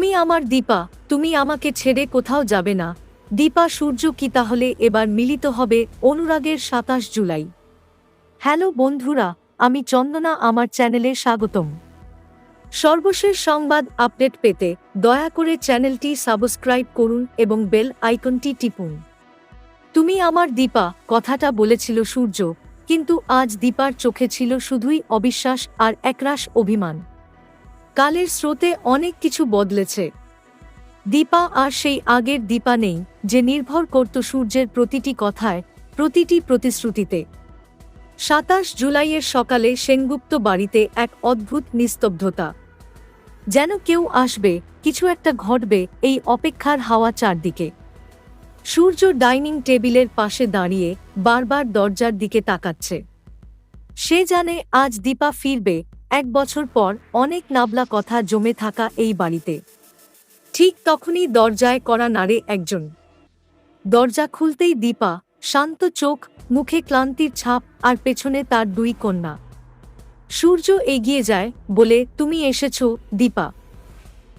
তুমি আমার দীপা, তুমি আমাকে ছেড়ে কোথাও যাবে না। দীপা, সূর্য কি তাহলে এবার মিলিত হবে অনুরাগের সাতাশ জুলাই? হ্যালো বন্ধুরা, আমি চন্দনা, আমার চ্যানেলে স্বাগতম। সর্বশেষ সংবাদ আপডেট পেতে দয়া করে চ্যানেলটি সাবস্ক্রাইব করুন এবং বেল আইকনটি টিপুন। তুমি আমার দীপা, কথাটা বলেছিল সূর্য, কিন্তু আজ দীপার চোখে ছিল শুধুই অবিশ্বাস আর একরাশ অভিমান। কালের স্রোতে অনেক কিছু বদলেছে। দীপা আর সেই আগের দীপা নেই, যে নির্ভর করত সূর্যের প্রতিটি কথায়, প্রতিটি প্রতিশ্রুতিতে। সাতাশ জুলাইয়ের সকালে সেনগুপ্ত বাড়িতে এক অদ্ভুত নিস্তব্ধতা। যেন কেউ আসবে, কিছু একটা ঘটবে এই অপেক্ষার হাওয়া চারদিকে। সূর্য ডাইনিং টেবিলের পাশে দাঁড়িয়ে বারবার দরজার দিকে তাকাচ্ছে। সে জানে আজ দীপা ফিরবে এক বছর পর অনেক নাবলা কথা জমে থাকা এই বাড়িতে। ঠিক তখনই দরজায় করা নাড়ে একজন। দরজা খুলতেই দীপা, শান্ত চোখ, মুখে ক্লান্তির ছাপ আর পেছনে তার দুই কন্যা। সূর্য এগিয়ে যায়, বলে, তুমি এসেছ, দীপা।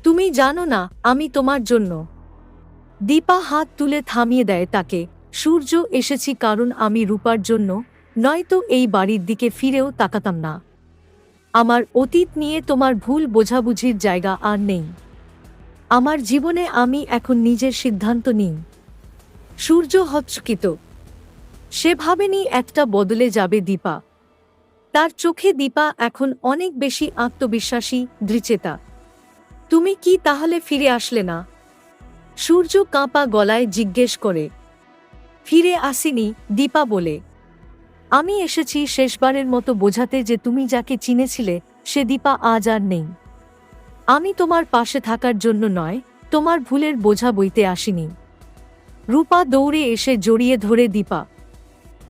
তুমি জানো না, আমি তোমার জন্য। দীপা হাত তুলে থামিয়ে দেয় তাকে, সূর্য, এসেছি কারণ আমি রূপার জন্য, নয়তো এই বাড়ির দিকে ফিরেও তাকাতাম না। আমার অতীত নিয়ে তোমার ভুল বোঝাবুঝির জায়গা আর নেই। আমার জীবনে আমি এখন নিজের সিদ্ধান্ত নিই। সূর্য হচ্চকিত সে ভাবেনি একটা বদলে যাবে দীপা। তার চোখে দীপা এখন অনেক বেশি আত্মবিশ্বাসী দৃচেতা তুমি কি তাহলে ফিরে আসলে না? সূর্য কাঁপা গলায় জিজ্ঞেস করে। ফিরে আসিনি, দীপা বলে। আমি এসেছি শেষবারের মতো বোঝাতে যে তুমি যাকে চিনেছিলে, সে দীপা আজ আর নেই। আমি তোমার পাশে থাকার জন্য নয়, তোমার ভুলের বোঝা বইতে আসিনি। রূপা দৌড়ে এসে জড়িয়ে ধরে দীপা